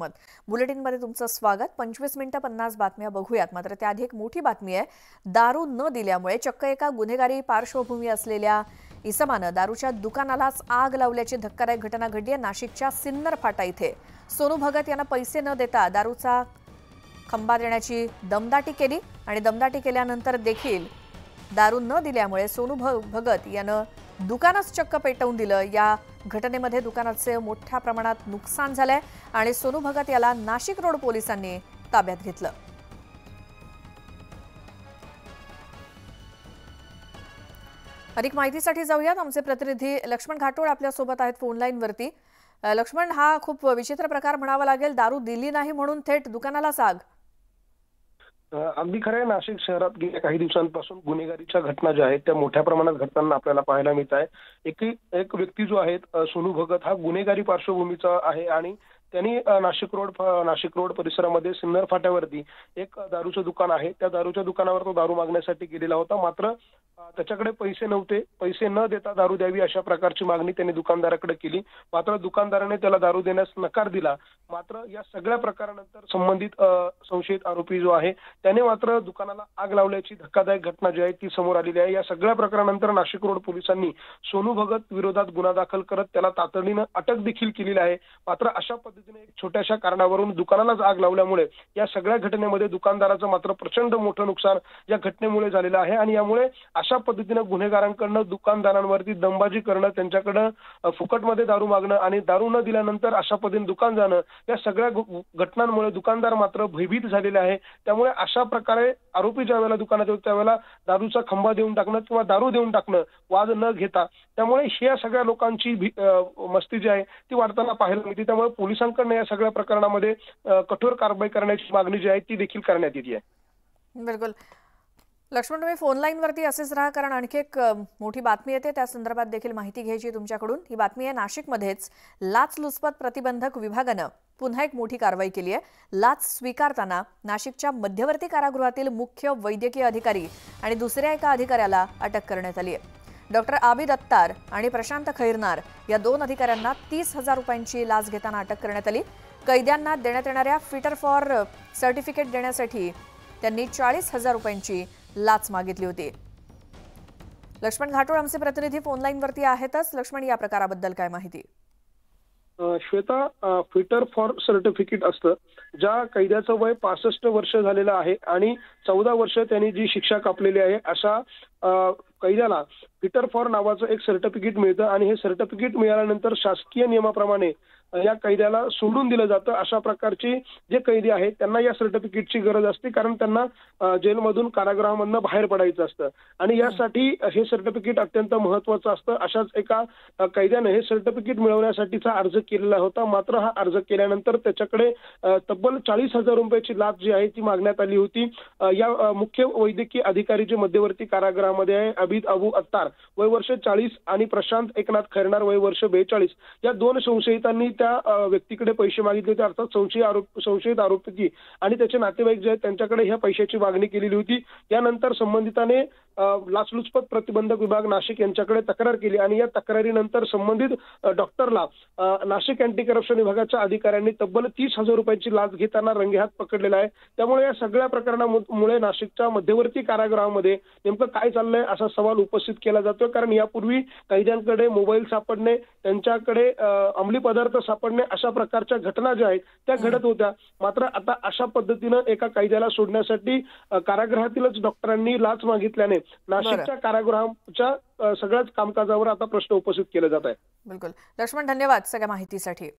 मत. बुलेटिनमध्ये तुमचं स्वागत. पंचवीस मिनिटं पन्नास बातम्या बघूयात. मात्र त्याआधी एक मोठी बातमी आहे. दारू न दिल्यामुळे चक्क एका गुन्हेगारी पार्श्वभूमी असलेल्या इसमानं दारूच्या दुकानालाच आग लावल्याची धक्कादायक घटना घडली आहे. नाशिकच्या सिन्नर फाटा इथे. सोनू भगत यांना पैसे न देता दारूचा खंबा देण्याची दमदाटी केली आणि दमदाटी केल्यानंतर देखील दारू न दिल्यामुळे सोनू भ भगत यानं दुकानच चक्क पेटवून दिलं. या घटनेमध्ये दुकानाचे मोठ्या प्रमाणात नुकसान झालंय आणि सोनू भगत याला नाशिक रोड पोलिसांनी ताब्यात घेतलं. अधिक माहितीसाठी जाऊयात. आमचे प्रतिनिधी लक्ष्मण घाटोळ आपल्यासोबत आहेत फोन लक्ष्मण हा खूप विचित्र प्रकार म्हणावा लागेल. दारू दिली नाही म्हणून थेट दुकानाला आग अगदी खरं आहे नाशिक शहरात गेल्या काही दिवसांपासून गुन्हेगारीच्या घटना ज्या आहेत त्या मोठ्या प्रमाणात घडताना आपल्याला पाहायला मिळत आहे एक एक व्यक्ती जो आहे सोनू भगत हा गुन्हेगारी पार्श्वभूमीचा आहे आणि त्यांनी नाशिक रोड नाशिक रोड परिसरामध्ये सिन्नर फाट्यावरती एक दारूचं दुकान आहे. त्या दारूच्या दुकानावर तो दारू मागण्यासाठी गेलेला होता. मात्र त्याच्याकडे पैसे नव्हते. पैसे न देता दारू द्यावी अशा प्रकारची मागणी त्यांनी दुकानदाराकडे केली. मात्र दुकानदाराने त्याला दारू देण्यास नकार दिला. मात्र या सगळ्या प्रकारानंतर संबंधित संशयित आरोपी जो आहे त्याने मात्र दुकानाला आग लावल्याची धक्कादायक घटना जी आहे ती समोर आलेली आहे. या सगळ्या प्रकारानंतर नाशिक रोड पोलिसांनी सोनू भगत विरोधात गुन्हा दाखल करत त्याला तातडीनं अटक देखील केलेली आहे. मात्र अशा पद्धती पद्धतीने एक छोट्याशा कारणावरून दुकानालाच आग लावल्यामुळे या सगळ्या घटनेमध्ये दुकानदाराचं मात्र प्रचंड मोठं नुकसान या घटनेमुळे झालेलं आहे. आणि यामुळे अशा पद्धतीनं गुन्हेगारांकडनं दुकानदारांवरती दंबाजी करणं त्यांच्याकडं फुकटमध्ये दारू मागणं आणि दारू न दिल्यानंतर अशा पद्धतीने दुकान जाणं या सगळ्या घटनांमुळे दुकानदार मात्र भयभीत झालेले आहे. त्यामुळे अशा प्रकारे आरोपी ज्या वेळेला दुकानात येतो त्यावेळेला दारूचा खंबा देऊन टाकणं किंवा दारू देऊन टाकणं वाद न घेता. त्यामुळे ह्या सगळ्या लोकांची मस्ती जी आहे ती वाढताना पाहायला मिळते. त्यामुळे पोलिसांकडनं या सगळ्या प्रकरणामध्ये कठोर कारवाई करण्याची मागणी जी आहे ती देखील करण्यात येते. आहे बिलकुल. लक्ष्मण तुम्ही फोन लाईनवरती असेच राहा कारण आणखी एक मोठी बातमी येते. त्या संदर्भात देखील माहिती घ्यायची तुमच्याकडून. ही बातमी आहे नाशिकमध्येच. लाचलुचपत प्रतिबंधक विभागानं पुन्हा एक मोठी कारवाई केली आहे. लाच स्वीकारताना नाशिकच्या मध्यवर्ती कारागृहातील मुख्य वैद्यकीय अधिकारी आणि दुसऱ्या एका अधिकाऱ्याला अटक करण्यात आली आहे. डॉक्टर आबिद अत्तार आणि प्रशांत खैरनार या दोन अधिकाऱ्यांना तीस हजार रुपयांची लाच घेताना अटक करण्यात आली. कैद्यांना देण्यात येणाऱ्या फिटर फॉर सर्टिफिकेट देण्यासाठी त्यांनी चाळीस हजार रुपयांची लाच मागितली होती. लक्ष्मण घाटोळ आमचे प्रतिनिधी फोनलाईनवरती वरती आहेतच. लक्ष्मण या प्रकाराबद्दल काय माहिती? श्वेता फिटर फॉर सर्टिफिकेट असतं ज्या कैद्याचं वय पासष्ट वर्ष झालेलं आहे आणि चौदा वर्ष त्यांनी जी शिक्षा कापलेली आहे अशा कैद्याला पीटर फॉर नावाचं एक सर्टिफिकेट मिळतं आणि हे सर्टिफिकेट मिळाल्यानंतर शासकीय नियमाप्रमाणे या कैद्याला सोडून दिलं जातं. अशा प्रकारची जे कैदी आहेत त्यांना या सर्टिफिकेटची गरज असते कारण त्यांना जेलमधून कारागृहामधनं बाहेर पडायचं असतं. आणि यासाठी हे सर्टिफिकेट अत्यंत महत्वाचं असतं. अशाच एका कैद्याने हे सर्टिफिकेट मिळवण्यासाठीचा अर्ज केलेला होता. मात्र हा अर्ज केल्यानंतर त्याच्याकडे तब्बल चाळीस हजार रुपयाची लाच जी आहे ती मागण्यात आली होती. या मुख्य वैद्यकीय अधिकारी जे मध्यवर्ती कारागृहामध्ये आहे अबिद अबू अत्तार वय वर्ष चाळीस आणि प्रशांत एकनाथ खैरनार वय वर्ष बेचाळीस. या दोन संशयितांनी त्या व्यक्तीकडे पैसे मागितले होते. अर्थात संशयी आरोप संशयित आरोपीची आणि त्याचे नातेवाईक जे आहेत त्यांच्याकडे ह्या पैशाची मागणी केलेली होती. यानंतर संबंधिताने लाचलुचपत प्रतिबंधक विभाग नाशिक यांच्याकडे तक्रार केली आणि या तक्रारीनंतर संबंधित डॉक्टरला नाशिक अँटी करप्शन विभागाच्या अधिकाऱ्यांनी तब्बल तीस हजार रुपयांची लाच घेताना रंगेहात पकडलेला आहे. त्यामुळे या सगळ्या प्रकरणामुळे नाशिकच्या मध्यवर्ती कारागृहामध्ये नेमकं काय चाललंय असा सवाल उपस्थित केला जातोय. कारण यापूर्वी कैद्यांकडे मोबाईल सापडणे त्यांच्याकडे अंमली पदार्थ सापडणे अशा प्रकारच्या घटना ज्या आहेत त्या घडत होत्या. मात्र आता अशा पद्धतीनं एका कैद्याला सोडण्यासाठी कारागृहातीलच डॉक्टरांनी लाच मागितल्याने नाशिकच्या कारागृहाच्या सगळ्याच कामकाजावर आता प्रश्न उपस्थित केले जात आहे बिलकुल. लक्ष्मण धन्यवाद सगळ्या माहितीसाठी.